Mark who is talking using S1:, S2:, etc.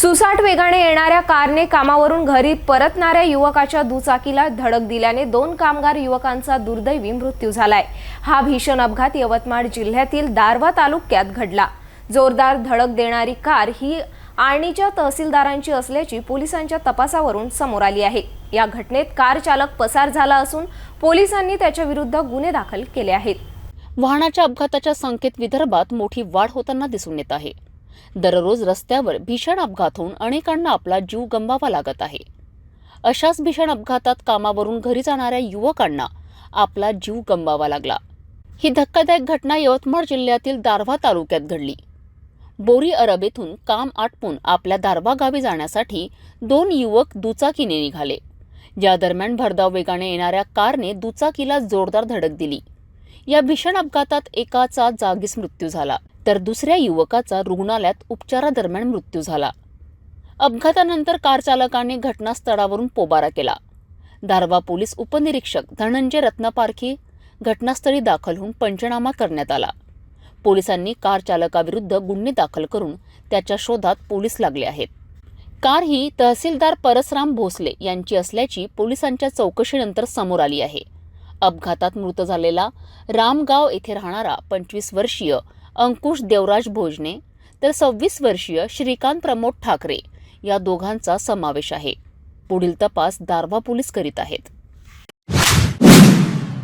S1: सुसाट वेगाने येणाऱ्या कारने कामावरून घरी परतणाऱ्या युवकाच्या दुचाकीला धडक दिल्याने दोन कामगार युवकांचा दुर्दैवी मृत्यू झालाय. हा भीषण अपघात यवतमाळ जिल्ह्यातील दारव्हा तालुक्यात घडला. जोरदार धडक देणारी कार ही आणीच्या तहसीलदारांची असल्याची पोलिसांच्या तपासावरून समोर आली आहे. या घटनेत कार चालक पसार झाला असून पोलिसांनी त्याच्या विरुद्ध गुन्हे दाखल केले आहेत.
S2: वाहनाच्या अपघाताच्या संख्येत विदर्भात मोठी वाढ होताना दिसून येत आहे. दररोज रस्त्यावर भीषण अपघात होऊन अनेकांना आपला जीव गमवावा लागत आहे. अशाच भीषण अपघातात कामावरून घरी जाणाऱ्या युवकांना आपला जीव गमवावा लागला. ही धक्कादायक घटना यवतमाळ जिल्ह्यातील दारव्हा तालुक्यात घडली. बोरी अरब येथून काम आटपून आपल्या दारव्हा गावी जाण्यासाठी दोन युवक दुचाकीने निघाले. या दरम्यान भरधाव वेगाने येणाऱ्या कारने दुचाकीला जोरदार धडक दिली. या भीषण अपघातात एकाचा जागीच मृत्यू झाला. तर दुसऱ्या युवकाचा रुग्णालयात उपचारादरम्यान मृत्यू झाला. अपघातानंतर कार चालकाने घटनास्थळावरून पोबारा केला. दारवा पोलीस उपनिरीक्षक धनंजय रत्नपारखी घटनास्थळी दाखल होऊन पंचनामा करण्यात आला. पोलिसांनी कार चालकाविरुद्ध गुन्हे दाखल करून त्याच्या शोधात पोलीस लागले आहेत. कार ही तहसीलदार परसराम भोसले यांची असल्याची पोलिसांच्या चौकशीनंतर समोर आली आहे. अपघातात मृत झालेला रामगाव येथे राहणारा पंचवीस वर्षीय अंकुश देवराज भोजने तर सव्वीस वर्षीय श्रीकांत प्रमोद ठाकरे या दोघांचा समावेश आहे. पुढील तपास दारवा पोलीस करीत आहेत.